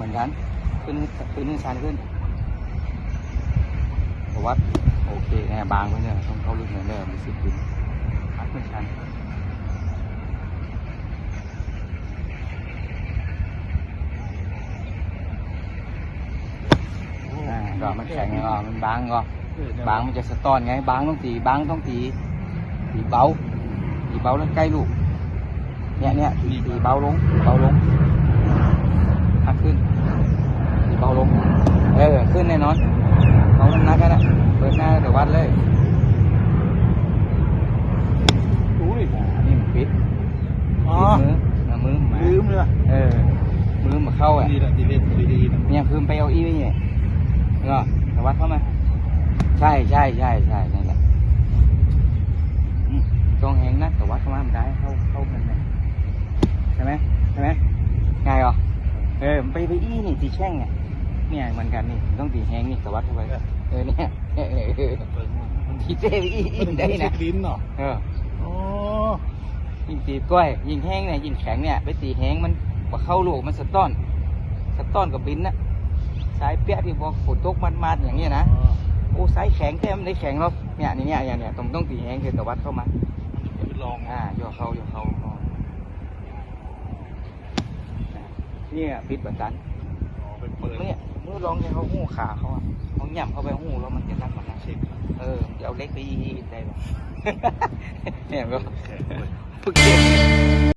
ปือนให้ชันขึ้นวัดโอเคแน่บางไว้เนี่ยต้องเข้าลึกหน่อยเนี่ยมีสิบปืนพัดขึ้นชันก็มันแข็งงก็มันบางก็บางมันจะสะท้อนไง บางต้องตีบางต้องตีตีเบาตีเบาแล้วใกล้ลูกเนี่ยเนี่ยตีเบาลงเบาลงพักขึ้นตีเบาลง เออ ขึ้ นแน่นอนเบาน้ำหนักกันนะเปิดหน้าเดี๋ยววัดเลยอุ้ยอ่านี่มันปิดอ๋อปิดมือเอามือมาลืมเลยว่ะเออมือมาเข้าอะดีนะที่เล่นดีๆนะเนี่ยคือไปเอาอีไว้เนี่ยก็เดี๋ยววัดเข้ามาใช่ใช่ใช่ใช่นั่นแหละอืมตรงแหงนะแต่วัดเข้ามามันได้เข้าเข้ามันเนี่ยใช่ไหมใช่ไหมง่ายเหรอเออมันไปไปอีนี่ตีแช่งเนี่ย เนี่ยเหมือนกันนี่ต้องตีแหงนี่แต่วัดเข้าไปเออเนี่ยเออเออเออตีเต้ไปอีอีได้นะลิ้นเนาะเอออ๋อยิงตีกล้วยยิงแห้งเนี่ยยิงแข็งเนี่ยไปตีแห้งมันบ่เข้าลูกมันสะต้อนสะต้อนกับบินนะสายเปี้ยที่บอกฝนตกมันๆอย่างเงี้ยนะโอ้ไซส์แข็งแท้มันได้แข็งหรอกเนี่ยนี่เนี่ยอย่างเนี่ยต้องต้องตีแห้งคือตะวัดเข้ามาไปลองอ่าโยกเข้าโยกเข้าอ๋อเนี่ยปิดแบบนั้นไปเปิดเนี่ยเมื่อ ลองเนี่ยเขาหูขาเขาอะเขาหย่ำเข้าไปหูแล้วมันจะรักมันนะเช็คเออเดี๋ยวเอาเล็กไปอีกได้หรอเนี่ยก็แข็งเลยฝึกเก่ง